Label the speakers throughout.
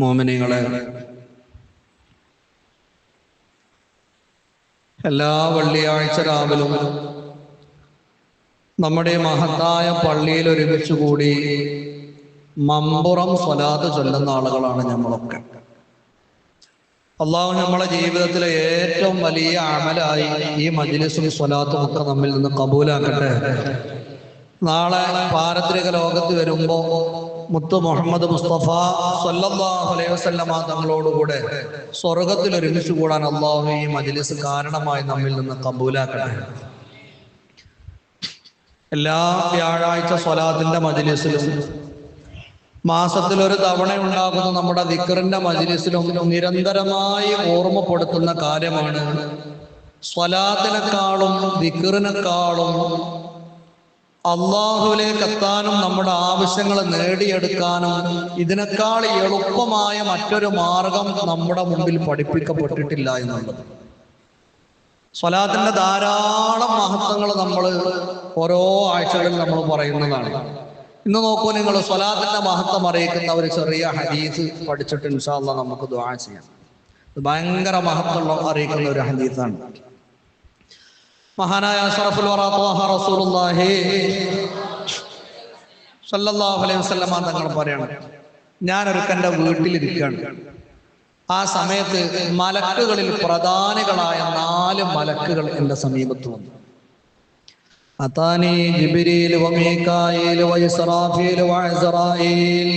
Speaker 1: മോമിനികളെ. എല്ലാ വെള്ളിയാഴ്ച രാവിലും നമ്മുടെ മഹത്തായ പള്ളിയിൽ ഒരുമിച്ച് കൂടി മമ്പുറം സ്വലാത്ത് ചൊല്ലുന്ന ആളുകളാണ് നമ്മളൊക്കെ അള്ളാഹു നമ്മളെ ജീവിതത്തിലെ ഏറ്റവും വലിയ അമലായി ഈ മജ്ലിസും സ്വലാത്തും ഒക്കെ നമ്മിൽ നിന്ന് കബൂലാക്കട്ടെ. നാളെ പാരത്രിക ലോകത്ത് വരുമ്പോ മുത്ത് മുഹമ്മദ് മുസ്തഫ സല്ലല്ലാഹു അലൈഹി വസല്ലമ തങ്ങളോടുകൂടെ സ്വർഗത്തിൽ ഒരുമിച്ച് കൂടാൻ അള്ളാഹു ഈ മജ്ലിസ് കാരണമായി നമ്മിൽ നിന്ന് കബൂലാക്കട്ടെ. എല്ലാ വ്യാഴാഴ്ച സ്വലാത്തിന്റെ മജ്ലിസിലും മാസത്തിൽ ഒരു തവണ ഉണ്ടാകുന്ന നമ്മുടെ ദിക്കറിന്റെ മജിലിസിലും നിരന്തരമായി ഓർമ്മപ്പെടുത്തുന്ന കാര്യമാണ് സ്വലാത്തിനെക്കാളും ദിക്കറിനെക്കാളും അള്ളാഹുലേക്ക് എത്താനും നമ്മുടെ ആവശ്യങ്ങൾ നേടിയെടുക്കാനും ഇതിനേക്കാൾ എളുപ്പമായ മറ്റൊരു മാർഗം നമ്മുടെ മുമ്പിൽ പഠിപ്പിക്കപ്പെട്ടിട്ടില്ല എന്നുള്ളത്. സ്വലാത്തിന്റെ ധാരാളം മഹത്വങ്ങൾ നമ്മൾ ഓരോ ആഴ്ചകളിൽ നമ്മൾ പറയുന്നതാണ്. ഇന്ന് നോക്കൂ നിങ്ങൾ സ്വലാത്തിന്റെ മഹത്വം അറിയിക്കുന്ന ഒരു ചെറിയ ഹദീസ് പഠിച്ചിട്ട് ഇൻഷാല്ല നമുക്ക് ദ്വാ ചെയ്യാം. ഭയങ്കര മഹത്വം അറിയിക്കുന്ന ഒരു ഹദീസാണ്. മഹാനായ അഷറഫുൽ റസൂലുള്ളാഹി സല്ലല്ലാഹു അലൈഹി വസല്ലമ തങ്ങൾ പറയണം ഞാനൊരുക്ക എന്റെ വീട്ടിലിരിക്കുകയാണ് ആ സമയത്ത് മലക്കുകളിൽ പ്രധാനികളായ നാല് മലക്കുകൾ എന്റെ സമീപത്ത് വന്നു. അതാനി ജിബിരിയിൽ വമീകായിൽ വൈസറാഫിയിൽ വഅസ്റായീൽ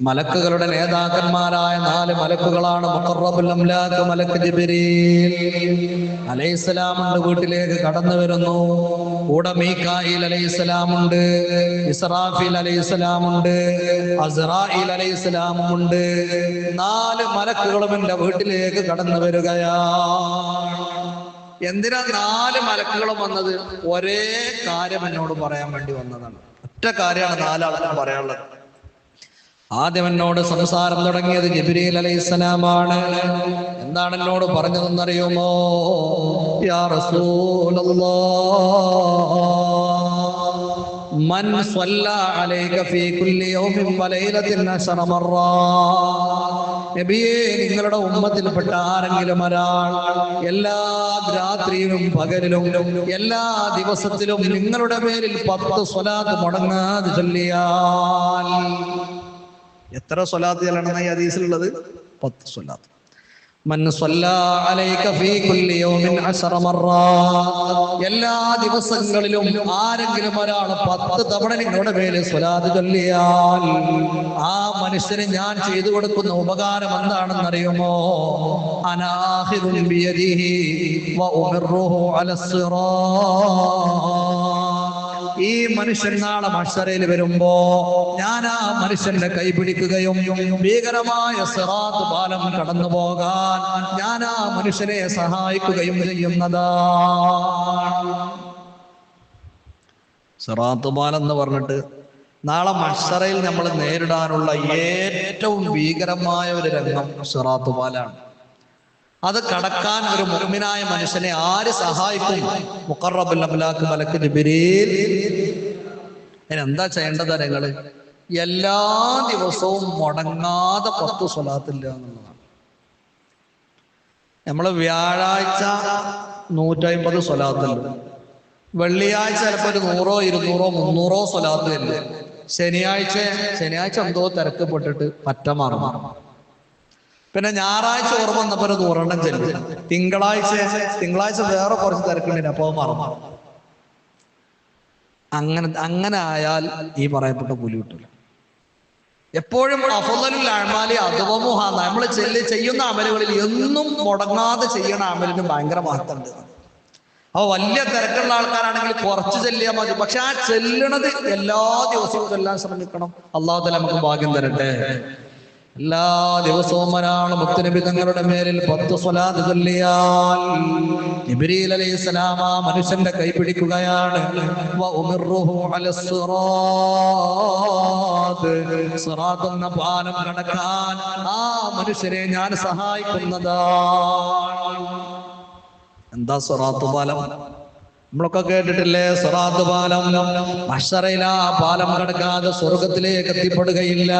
Speaker 1: മലക്കുകളുടെ നേതാക്കന്മാരായ നാല് മലക്കുകളാണ് മലക്ക് ജിബിരീൽ വീട്ടിലേക്ക് കടന്നു വരുന്നു. കൂടെ മീക്കായിൽ അലൈഹിസ്സലാമുണ്ട് ഇസ്രാഫീൽ അലൈഹിസ്സലാമുണ്ട് അസ്റായിൽ അലൈഹിസ്സലാമുണ്ട് നാല് മലക്കുകളും എന്റെ വീട്ടിലേക്ക് കടന്നു വരികയാണ്. എന്തിനാ നാല് മലക്കുകളും വന്നത്? ഒരേ കാര്യം എന്നോട് പറയാൻ വേണ്ടി വന്നതാണ്. ഒറ്റ കാര്യമാണ് നാലാളും പറയാനുള്ളത്. ആദ്യം സംസാരം തുടങ്ങിയത് ജബിരിൽ അലൈഹിസ്സലാമാണ്. എന്താണ് എന്നോട് പറഞ്ഞതെന്നറിയുമോ? യാ മൻ അലൈക ഫീ നിങ്ങളുടെ ഉമ്മത്തിൽപ്പെട്ട ആരെങ്കിലും ഒരാൾ എല്ലാ രാത്രിയിലും പകലിലും എല്ലാ ദിവസത്തിലും നിങ്ങളുടെ പേരിൽ പത്ത് സ്വലാത്ത് മുടങ്ങാതെ ചൊല്ലിയാൽ എത്ര സ്വലാത്ത് ചെല്ലണം ഈ ഹദീസിലുള്ളത്? പത്ത് സ്വലാത്ത്. എല്ലാ ദിവസങ്ങളിലും ആരെങ്കിലും ഒരാൾ പത്ത് തവണ നിങ്ങളുടെ പേര് സ്വലാത് ചൊല്ലിയാൽ ആ മനുഷ്യന് ഞാൻ ചെയ്തു കൊടുക്കുന്ന ഉപകാരം എന്താണെന്നറിയുമോ? അനാഹിറുൻ ഈ മനുഷ്യൻ നാളെ മഷറയിൽ വരുമ്പോ ഞാൻ ആ മനുഷ്യന്റെ കൈ പിടിക്കുകയും ഭീകരമായ സിറാത്ത് പാലം കടന്നു പോകാൻ ഞാൻ ആ മനുഷ്യനെ സഹായിക്കുകയും ചെയ്യുന്നതാ. സിറാത്ത് പാലം എന്ന് പറഞ്ഞിട്ട് നാളെ മഷറയിൽ നമ്മൾ നേരിടാനുള്ള ഏറ്റവും ഭീകരമായ ഒരു രംഗം സിറാത്ത് പാലാണ്. അത് കടക്കാൻ ഒരു മുഅ്മിനായ മനുഷ്യനെ ആര് സഹായിക്കും? മുഖറബുൽ അംലാക്ക് മലക്ക് എന്താ ചെയ്യേണ്ടത് നിങ്ങൾ? എല്ലാ ദിവസവും മുടങ്ങാതെ പത്ത് സ്വലാത്തില്ല എന്നുള്ളതാണ്. നമ്മൾ വ്യാഴാഴ്ച നൂറ്റമ്പത് സ്വലാത്തുണ്ട്. വെള്ളിയാഴ്ച ചിലപ്പോൾ ഒരു നൂറോ ഇരുന്നൂറോ മുന്നൂറോ സ്വലാത്തില്ല ശനിയാഴ്ച ശനിയാഴ്ച എന്തോ തിരക്കപ്പെട്ടിട്ട് പറ്റ മറന്നു പിന്നെ ഞായറാഴ്ച ഓർമ്മ വന്നപ്പോ ഒരു നൂറെണ്ണം ചെല്ലും തിങ്കളാഴ്ച തിങ്കളാഴ്ച വേറെ കുറച്ച് തിരക്കുണ്ടെങ്കിൽ അപ്പൊ മറന്നു. അങ്ങനെ അങ്ങനെ ആയാൽ ഈ പറയപ്പെട്ട പുലി കിട്ടില്ല എപ്പോഴും അഫുദലുൽ അഴമാലി അധവമുഹ നമ്മൾ ചെല്ലി ചെയ്യുന്ന അമലുകളിൽ എന്നും മുടങ്ങാതെ ചെയ്യണ അമലിന് ഭയങ്കര മഹത്വമുണ്ട്. അപ്പൊ വലിയ തിരക്കുള്ള ആൾക്കാരാണെങ്കിൽ കുറച്ച് ചെല്ലിയാൽ മതി. പക്ഷെ ആ ചെല്ലണത് എല്ലാ ദിവസവും ചെല്ലാൻ ശ്രമിക്കണം. അള്ളാഹു നമുക്ക് ഭാഗ്യം തരട്ടെ. എല്ലാ ദിവസവും ഒരാൾ മുത്തുനബി തങ്ങളുടെ മേലിൽ പത്ത് സ്വലാത്ത് ചൊല്ലിയാൽ ജിബ്രീൽ അലൈഹിസ്സലാം ആ മനുഷ്യന്റെ കൈ പിടിക്കുകയാണ്. എന്ന പാലം കടക്കാൻ ആ മനുഷ്യരെ ഞാൻ സഹായിക്കുന്നതാണ്. എന്താ സ്വറാത്ത് പാലം? നമ്മളൊക്കെ കേട്ടിട്ടില്ലേ? സ്വറാത്ത് പാലം. മഷറയില പാലം കടക്കാതെ സ്വർഗത്തിലേക്ക് എത്തിപ്പെടുകയില്ല.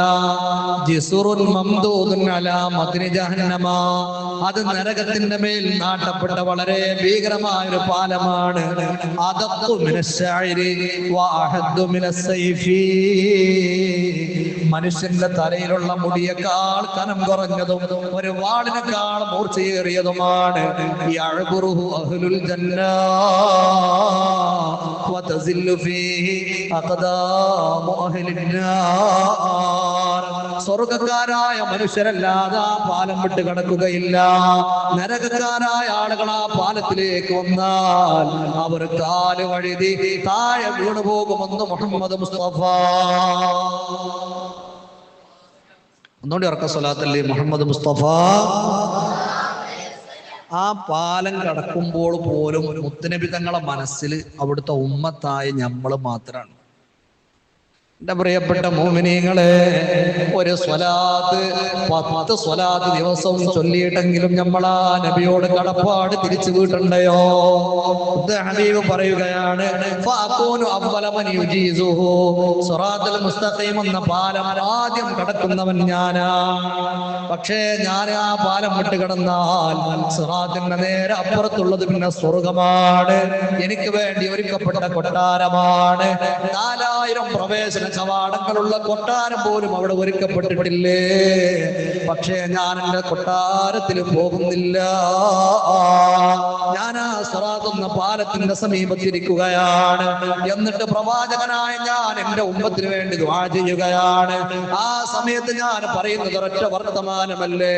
Speaker 1: അത് നരകത്തിന്റെ മേൽ നാട്ടപ്പെട്ട വളരെ ഭീകരമായ ഒരു പാലമാണ് വഅഹദ്ദു മിനസ്സൈഫി. മനുഷ്യന്റെ തലയിലുള്ള മുടിയേക്കാൾ കനം കുറഞ്ഞതും ഒരു വാളിനേക്കാൾ മൂർച്ചയേറിയതുമാണ് യഅ്ബുറുഹു അഹ്ലുൽ ജന്നാ وتزل فيه أقدام أهل النار സ്വർഗക്കാരായ മനുഷ്യരല്ലാതെ ആ പാലം വിട്ട് കടക്കുകയില്ല നരകക്കാരായ ആളുകൾ ആ പാലത്തിലേക്ക് വന്നാൽ അവർ കാല് വഴുതി താഴെ വീണു പോകുമെന്ന് മുഹമ്മദ് മുസ്തഫ ഒന്നുകൂടി ഉറക്ക സ്വലാത്തല്ലേ? മുഹമ്മദ് മുസ്തഫ. ആ പാലം കടക്കുമ്പോൾ പോലും മുത്തനബി തങ്ങളെ മനസ്സിൽ അവിടുത്തെ ഉമ്മത്തായ നമ്മൾ മാത്രാണ്. എന്റെ പ്രിയപ്പെട്ട മോമിനിങ്ങളെ ഒരു സ്വലാത്ത് പത്ത് സ്വലാത്ത് ദിവസവും ചൊല്ലിയിട്ടെങ്കിലും നമ്മൾ ആ നബിയോട് കടപ്പാട് തിരിച്ചു വീട്ടുണ്ടയോ? ഹബീബ് പറയുകയാണ് എന്ന പാലം ആദ്യം കടക്കുന്നവൻ ഞാനാ. പക്ഷേ ഞാൻ ആ പാലം വിട്ട് കിടന്നാൽ സിറാത്തിന്റെ നേരെ അപ്പുറത്തുള്ളത് പിന്നെ സ്വർഗമാണ്. എനിക്ക് വേണ്ടി ഒരുക്കപ്പെട്ട കൊട്ടാരമാണ്. നാലായിരം പ്രവേശന കവാടങ്ങളുള്ള കൊട്ടാരം പോലും അവിടെ ഒരുക്കപ്പെട്ടിട്ടില്ലേ? പക്ഷേ ഞാൻ എന്റെ കൊട്ടാരത്തിൽ പോകുന്നില്ല. ആ പാലത്തിന്റെ സമീപത്തിരിക്കുകയാണ്. എന്നിട്ട് പ്രവാചകനായ ഞാൻ എന്റെ ഉമ്മത്തിന് വേണ്ടി ദുആ ചെയ്യുകയാണ്. ആ സമയത്ത് ഞാൻ പറയുന്നത് ഒരൊറ്റ വർത്തമാനമല്ലേ?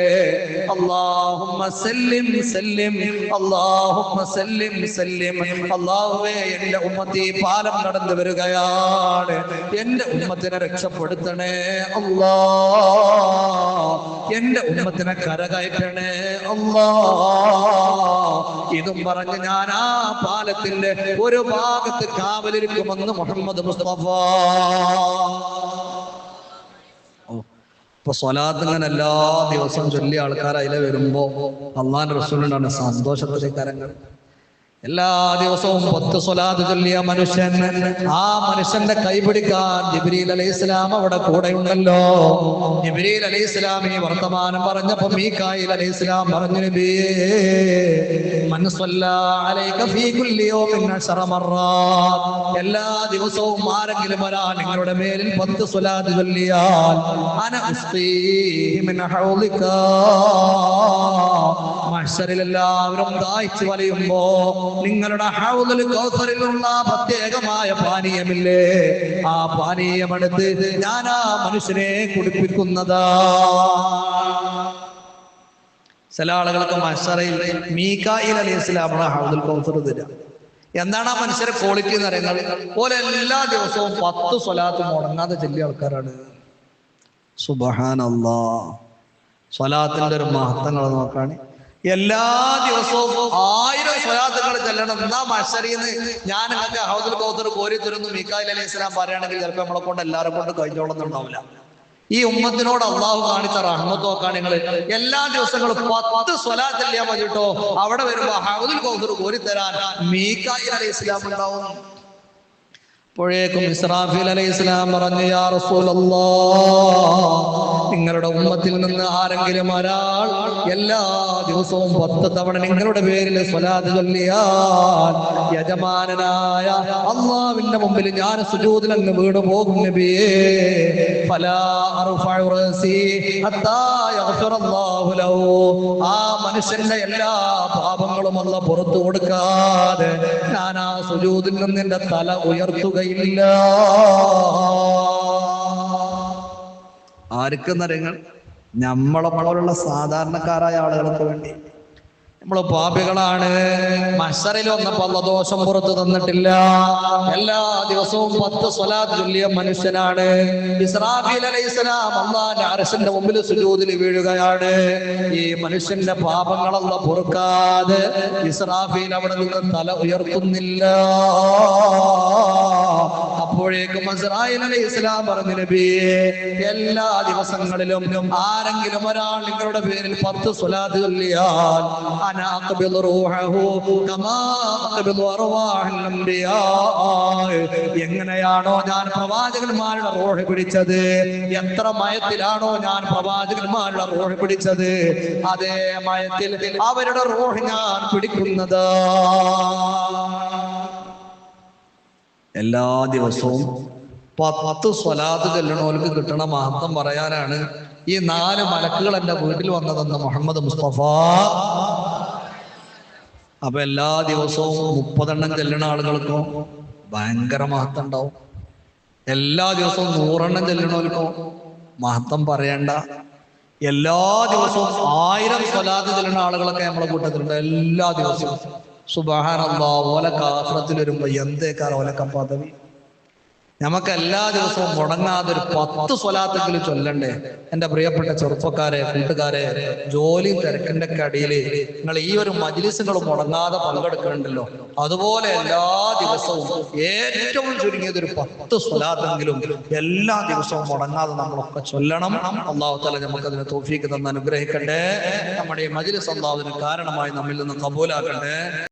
Speaker 1: അല്ലാഹുമ്മ സല്ലിം സല്ലിം അല്ലാഹുമ്മ സല്ലിം സല്ലിം. അല്ലാഹുവേ എന്റെ ഉമ്മത്തി പാലം നടന്നു വരികയാണ്. എന്റെ ഉമ്മത്തിനെ രക്ഷപ്പെടുത്തണേ അല്ലാ എന്റെ ഉമ്മത്തിനെ കരകയറ്റണേ. അല്ലാ ഇതും പറഞ്ഞ് ഞാൻ ആ പാലത്തിന്റെ ഒരു ഭാഗത്ത് കാവലിരിക്കുമെന്ന് മുഹമ്മദ് മുസ്തഫ. ഇപ്പൊ സ്വലാത്ത് ഇങ്ങനെ എല്ലാ ദിവസവും ചൊല്ലിയ ആൾക്കാർ അതിലെ വരുമ്പോ അള്ളാൻ റസൂലിനാണ് സന്തോഷത്തിലെ കരങ്ങൾ എല്ലാ ദിവസവും പത്ത് സ്വലാത്ത് ചൊല്ലിയ മനുഷ്യൻ ആ മനുഷ്യന്റെ കൈപിടിക്കാൻ ജിബ്രീൽ അലൈഹി ഇസ്ലാം അവിടെ കൂടെ ഉണ്ടല്ലോ. ജിബ്രീൽ അലൈഹി ഇസ്ലാം ഈ വർത്തമാനം പറഞ്ഞപ്പോ മീക്കായിൽ അലൈഹി ഇസ്ലാം പറഞ്ഞു എല്ലാ ദിവസവും ആരെങ്കിലും വരാ നിങ്ങളുടെ മേലിൽ പത്ത് സ്വലാത്ത് ചൊല്ലിയാൽ എല്ലാവരും ദാഹിച്ചു വലയുമ്പോ നിങ്ങളുടെ ഹൗദുൽ കൗസറിലുള്ള പ്രത്യേകമായ പാനീയമില്ലേ? ആ പാനീയമെടുത്ത് ഞാൻ ആ മനുഷ്യനെ കുടിപ്പിക്കുന്നതാ. ചില ആളുകൾക്ക് മഷറയിൽ മീക്കായിൽ അലി ഇസ്ലാമുള്ള ഹൗദുൽ കൗസർ തരാം. എന്താണ് ആ മനുഷ്യരെ ക്വാളിറ്റി എന്ന് പറയുന്നത്? പോലെ എല്ലാ ദിവസവും പത്ത് സ്വലാത്ത് മുടങ്ങാതെ ചെല്ലിയ ആൾക്കാരാണ്. സുബഹാനല്ലാ. സ്വലാത്തിന്റെ ഒരു മഹത്വങ്ങൾ നോക്കാണ്. എല്ലാ ദിവസവും ആയിരം സ്വലാത്തുകൾ ചെല്ലണം. എന്നാ മഷറിന്ന് ഞാൻ നിങ്ങൾക്ക് ഹൗദുൽ കൗസർ കോരി തരുന്നു. മീക്കായിൽ അലൈഹി ഇസ്ലാം പറയുകയാണെങ്കിൽ ചിലപ്പോൾ നമ്മളെ കൊണ്ട് എല്ലാവരും കൊണ്ട് കഴിഞ്ഞോളന്നുണ്ടാവില്ല ഈ ഉമ്മത്തിനോട് അള്ളാഹു കാണിച്ച റഹ്മത്തോക്കാണ് നിങ്ങൾ എല്ലാ ദിവസങ്ങളും പത്ത് സ്വലാത്ത് ചെയ്യാൻ മതിട്ടോ? അവിടെ വരുമ്പോ ഹൗദുൽ കൗസർ കോരി തരാൻ മീക്കായി അലൈഹി ഇസ്ലാം ഉണ്ടാവും. അപ്പോഴേക്കും ഇസ്രാഫിൽ അലൈഹി ഇസ്ലാം പറഞ്ഞു യാ റസൂലല്ലാ നിങ്ങളുടെ ഉമ്മത്തിൽ നിന്ന് ആരെങ്കിലും ഒരാൾ എല്ലാ ദിവസവും പത്ത് തവണ നിങ്ങളുടെ പേരിൽ സ്വലാത്ത് ചൊല്ലിയാൽ യജമാനനായ അള്ളാവിന്റെ മുമ്പിൽ ഞാൻ സുജൂദിൽ അങ്ങ് വീട് പോകും നബിയേ ആ മനുഷ്യന്റെ എല്ലാ പാപങ്ങളും അല്ല പുറത്തു കൊടുക്കാതെ ഞാൻ ആ സുജൂതിൽ നിന്ന് എന്റെ തല ഉയർത്തുകയില്ല ആർക്കെന്നറിയങ്ങൾ നമ്മളെ പോലുള്ള സാധാരണക്കാരായ ആളുകൾക്ക് വേണ്ടി. നമ്മൾ പാപികളാണ്. മഷറിൽ വന്നപ്പോ അല്ല ദോഷം പുറത്തു തന്നിട്ടില്ല. എല്ലാ ദിവസവും പത്ത് സ്വലാത്ത് ചൊല്ലിയ മനുഷ്യനാണ്. ഇസ്രാഫീൽ അലൈഹിസ്സലാം മുമ്പിൽ സുജൂതിൽ വീഴുകയാണ്. ഈ മനുഷ്യന്റെ പാപങ്ങളല്ല പൊറുക്കാതെ ഇസ്രാഫീൽ അവിടെ നിന്ന് തല ഉയർത്തുന്നില്ല. അപ്പോഴേക്കും ഇസ്രായേൽ അലൈഹി ഇസ്ലാം പറഞ്ഞു നബിയെ എല്ലാ ദിവസങ്ങളിലും ആരെങ്കിലും ഒരാൾ നിങ്ങളുടെ പേരിൽ പത്ത് സ്വലാത്ത് ചൊല്ലിയാൽ എങ്ങനെയാണോ ഞാൻ പ്രവാചകന്മാരുടെ റോഹ് പിടിച്ചത് എത്ര മയത്തിലാണോ ഞാൻ പ്രവാചകന്മാരുടെ റോഹ് പിടിച്ചത് അതേ മയത്തിൽ അവരുടെ റോഹ് ഞാൻ പിടിക്കുന്നത്. എല്ലാ ദിവസവും പത്ത് സ്വലാത്ത് ചെല്ലണോർക്ക് കിട്ടണ മഹത്വം പറയാനാണ് ഈ നാല് മലക്കുകൾ എന്റെ വീട്ടിൽ വന്നതെന്ന് മുഹമ്മദ് മുസ്തഫ. അപ്പൊ എല്ലാ ദിവസവും മുപ്പതെണ്ണം ചെല്ലണ ആളുകൾക്കും ഭയങ്കര മഹത്വം ഉണ്ടാവും. എല്ലാ ദിവസവും നൂറെണ്ണം ചെല്ലണോൽക്കോ മഹത്വം പറയണ്ട. എല്ലാ ദിവസവും ആയിരം സ്വലാത്ത് ചെല്ലുന്ന ആളുകളൊക്കെ നമ്മളെ കൂട്ടത്തിലുണ്ട്. എല്ലാ ദിവസവും. കാത്രത്തിൽ വരുമ്പോ എന്തേക്കാർ ഓലക്ക പദവി? നമുക്ക് എല്ലാ ദിവസവും മുടങ്ങാതെ ഒരു പത്ത് സ്വലാത്തെങ്കിലും ചൊല്ലണ്ടേ? എന്റെ പ്രിയപ്പെട്ട ചെറുപ്പക്കാരെ കൂട്ടുകാരെ ജോലി തിരക്കിന്റെ ഒക്കെ അടിയിൽ നിങ്ങൾ ഈ ഒരു മജിലിസുകൾ മുടങ്ങാതെ പങ്കെടുക്കുന്നുണ്ടല്ലോ. അതുപോലെ എല്ലാ ദിവസവും ഏറ്റവും ചുരുങ്ങിയത് ഒരു പത്ത് സ്വലാത്തെങ്കിലും എല്ലാ ദിവസവും മുടങ്ങാതെ നമ്മളൊക്കെ ചൊല്ലണം. അള്ളാഹു തല നമുക്ക് അതിനെ തോഫിക്ക് തന്ന് അനുഗ്രഹിക്കട്ടെ. നമ്മുടെ ഈ മജിലിസ് അള്ളാഹുവിന് കാരണമായി നമ്മിൽ നിന്ന് കബൂലാക്കട്ടെ.